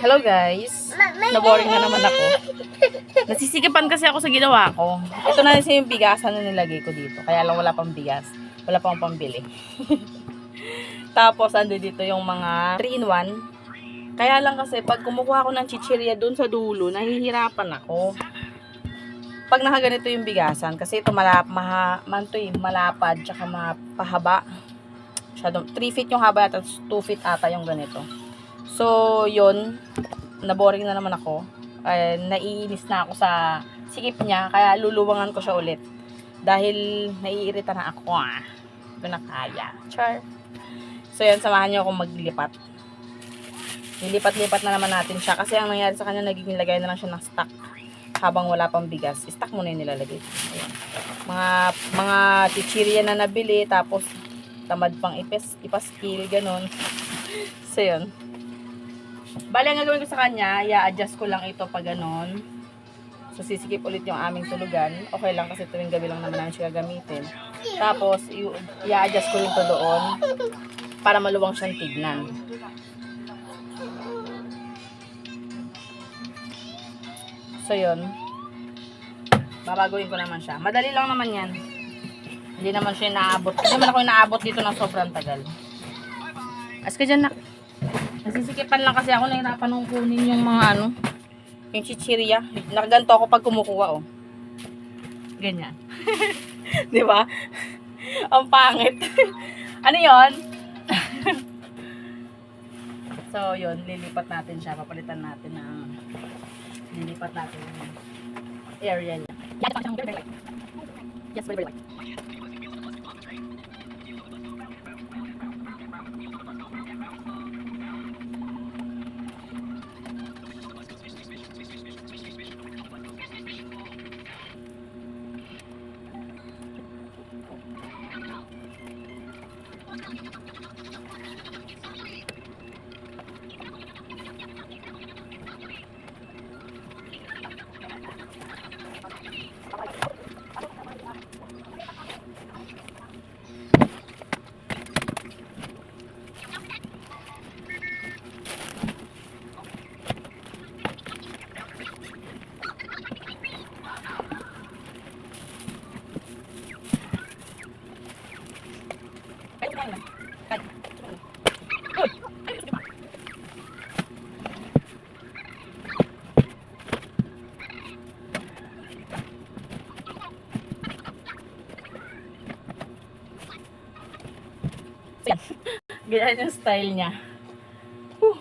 Hello guys. Naboring na naman ako. Nasisikipan kasi ako sa ginawa ko. Ito na yung bigasan na nilagay ko dito. Kaya lang wala pang bigas. Wala pang pambili. Tapos ando dito yung mga 3 in 1. Kaya lang kasi pag kumukuha ako ng chichirya dun sa dulo, nahihirapan ako. Pag nakaganito yung bigasan, kasi ito malap, maha, man to eh, malapad, tsaka mapahaba. Masyadong, 3 feet yung haba, tapos 2 feet ata yung ganito. So, yun, naboring na naman ako. Ay, naiinis na ako sa sikip niya, kaya luluwangan ko siya ulit. Dahil naiirita na ako ah. Hindi na kaya. Char. So, yan, samahan niyo akong maglipat. Nilipat-lipat na naman natin siya kasi ang nangyari sa kanya, nagiging lagay na lang siya ng stock habang wala pang bigas. Stock muna yung nilalagay. Ayan. Mga, mga chichirya na nabili, tapos tamad pang ipes, ipaskil, ganun. So, yun. Bali, ang gagawin ko sa kanya, i-adjust ko lang ito pag ganun. So, sisikip ulit yung aming tulugan. Okay lang kasi tuwing gabi lang naman namin siya gagamitin. Tapos, i-adjust ko rin to doon para maluwang siyang tignan. So, yun. Babaguhin ko naman siya. Madali lang naman yan. Hindi naman siya inaabot. Hindi naman ako inaabot dito ng sobrang tagal. As ka dyan, nak. Nasisikipan lang kasi ako nahirapan nung kunin yung mga ano, yung chichirya. Nakaganto ako pag kumukuha, oh. Ganyan. Di ba? Ang pangit. ano yon? so, yun. Lilipat natin siya. Papalitan natin ng lilipat natin yung area niya. Yes, very, very light. Ganyan yung style niya. Whew.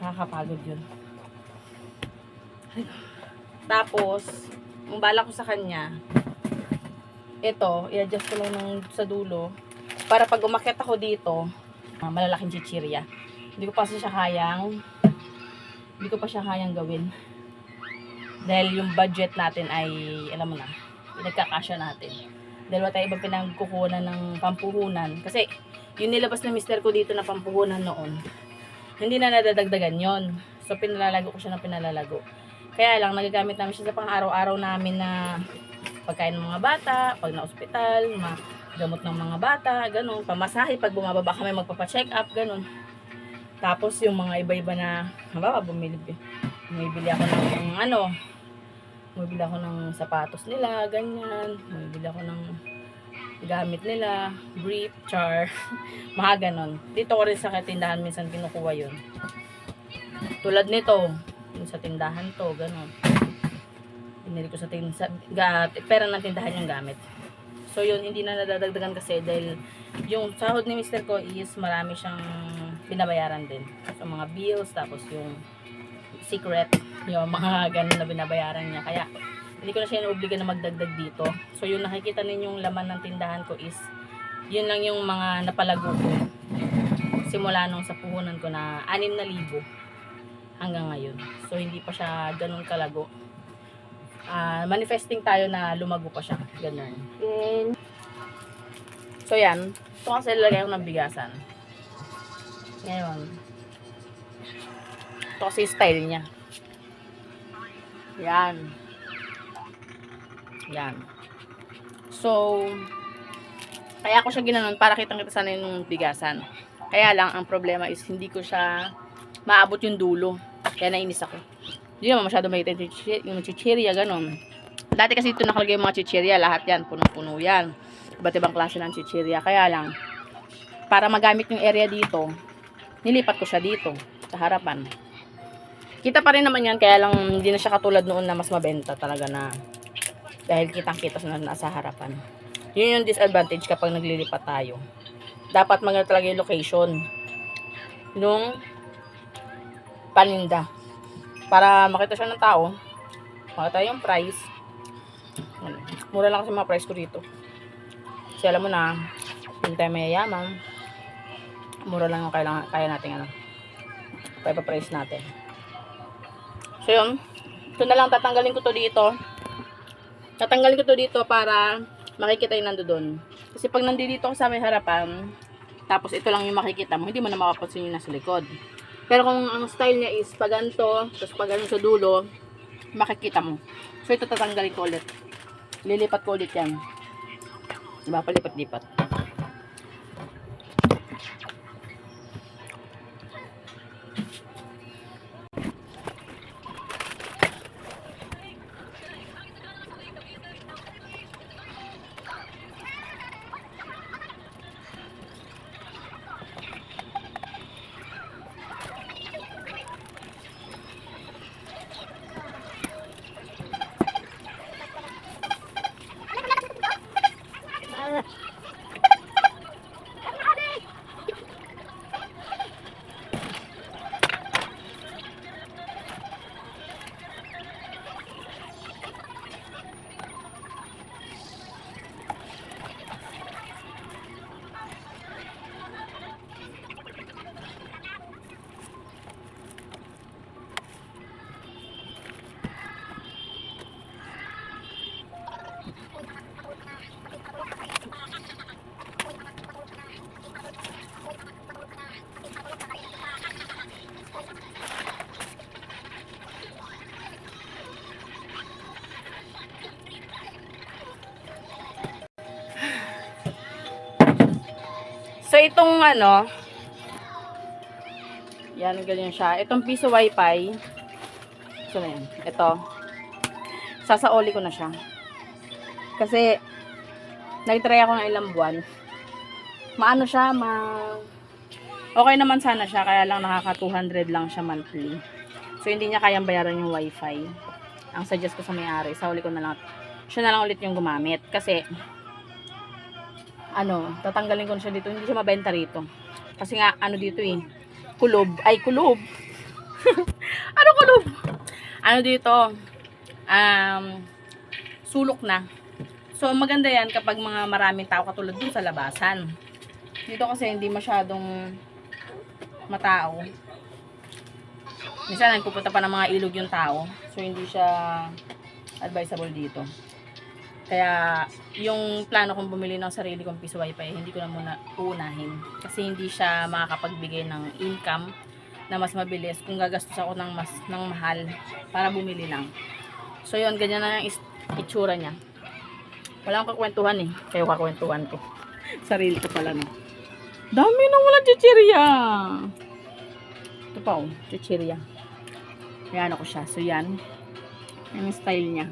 Nakakapagod yun. Ay. Tapos, ang bala ko sa kanya, ito, i-adjust ko lang ng, sa dulo. Para pag umakyat ako dito, ah, malalaking chichirya. Hindi ko pa siya kayang, hindi ko pa siya kayang gawin. Dahil yung budget natin ay, alam mo na, pinagkakasya natin. Dahil wala tayo ibang pinagkukunan ng pampuhunan. Kasi, yung nilabas na mister ko dito na pampuhunan noon, hindi na nadadagdagan yon So, pinalalago ko siya ng pinalalago. Kaya lang, nagagamit namin siya sa pang-araw-araw namin na pagkain ng mga bata, pag na-ospital, gamot ng mga bata, ganun. Pamasahe, pag bumababa kami magpapacheck up, ganun. Tapos, yung mga iba-iba na, halimbawa, bumili, bumibili ako ng ano, bumibili ako ng sapatos nila, ganyan. Bumibili ako ng gamit nila, brief, char, mga ganon. Dito ko rin sa tindahan minsan kinukuha yun. Tulad nito, sa tindahan to, ganon. Binili ko sa tindahan, pera ng tindahan yung gamit. So yun, hindi na nadadagdagan kasi dahil yung sahod ni Mr. ko is marami siyang binabayaran din. So mga bills, tapos yung secret, yung mga ganun na binabayaran niya. Kaya hindi ko na siya inuobliga na magdagdag dito. So yung nakikita ninyong laman ng tindahan ko is yun lang yung mga napalago ko. Simula nung sa puhunan ko na 6,000 hanggang ngayon. So hindi pa siya ganun kalago. Ah, manifesting tayo na lumago pa siya. Ganun. So yan. Ito kasi lalagay ko ng bigasan. Ngayon. Ito kasi style niya. Yan. Yan. So, kaya ako siya ginanon para kitang kita sana yung bigasan. Kaya lang, ang problema is hindi ko siya maabot yung dulo. Kaya nainis ako. Hindi naman masyado chichi- yung chichirya, ganun. Dati kasi ito nakalagay yung mga chichirya, lahat yan, punong-puno yan. Iba't ibang klase ng chichirya. Kaya lang, para magamit yung area dito, nilipat ko siya dito, sa harapan. Kita pa rin naman yan, kaya lang hindi na siya katulad noon na mas mabenta talaga na dahil kitang-kita na nasa harapan. Yun yung disadvantage kapag naglilipat tayo. Dapat maganda talaga yung location nung paninda. Para makita siya ng tao, makita yung price. Ano, Mura lang kasi mga price ko dito. Kasi alam mo na, hindi tayo mayayaman. Mura lang yung kailangan, kaya natin ano. Kaya pa price natin. So yun, ito na lang tatanggalin ko to dito. Tatanggalin ko to dito para makikita yung nando doon. Kasi pag nandito ako sa may harapan, tapos ito lang yung makikita mo, hindi mo na makapansin yung nasa likod. Pero kung ang style niya is pag ganito, tapos pag sa dulo, makikita mo. So ito tatanggalin ko ulit. Lilipat ko ulit yan. Diba? Palipat-lipat. Itong ano, yan, ganyan siya. Itong piso wifi, so yan, ito, sasaoli ko na siya. Kasi, nag-try ako ng ilang buwan. Maano siya, ma... Okay naman sana siya, kaya lang nakaka 200 lang siya monthly. So, hindi niya kayang bayaran yung wifi. Ang suggest ko sa may-ari, sauli ko na lang, siya na lang ulit yung gumamit. Kasi, ano, tatanggalin ko na siya dito. Hindi siya mabenta rito. Kasi nga, ano dito eh, kulob. Ay, kulob. ano kulob? Ano dito, um, sulok na. So, maganda yan kapag mga maraming tao katulad dun sa labasan. Dito kasi hindi masyadong matao. Minsan, nagpupunta pa ng mga ilog yung tao. So, hindi siya advisable dito. Kaya, yung plano kong bumili ng sarili kong piso wifi, hindi ko na muna uunahin. Kasi hindi siya makakapagbigay ng income na mas mabilis kung gagastos ako ng mas ng mahal para bumili lang. So, yun, ganyan na yung itsura niya. Wala akong kakwentuhan eh. Kaya kakwentuhan ko. sarili ko pala no. Dami nang wala chichirya. Ito pa oh, chichirya. Ayan ako siya. So, yan. Yan yung style niya.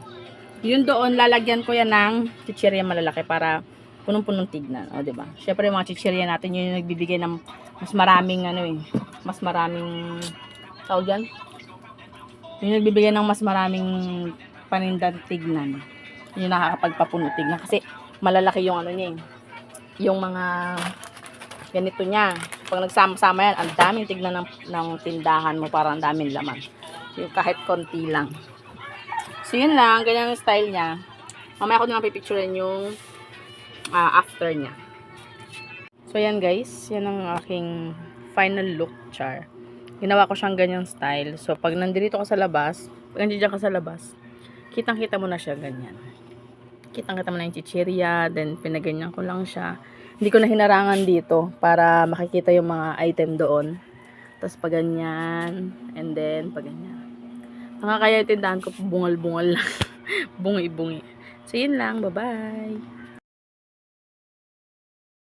Yun doon, lalagyan ko yan ng chichirya malalaki para punong-punong tignan. O, di ba? Syempre, yung mga chichirya natin, yun yung nagbibigay ng mas maraming, ano eh, mas maraming, tawag yan? Yun yung nagbibigay ng mas maraming panindan tignan. Yun yung nakakapagpapuno tignan. Kasi, malalaki yung ano niya eh. Yung mga, ganito niya. Pag nagsama-sama yan, ang daming tignan ng, ng tindahan mo, para ang daming laman. Yung kahit konti lang. So, yun lang. Ganyan yung style niya. Mamaya ko na pipicturean yung ah, after niya. So, yan guys. Yan ang aking final look, char. Ginawa ko siyang ganyang style. So, pag nandito ka sa labas, pag nandiyan ka sa labas, kitang-kita mo na siya ganyan. Kitang-kita mo na yung chichirya, then pinaganyan ko lang siya. Hindi ko na hinarangan dito para makikita yung mga item doon. Tapos pag ganyan, and then pag ganyan. Nakakaya tindahan ko, bungal-bungal lang. Bungi-bungi. So, yun lang. Bye-bye.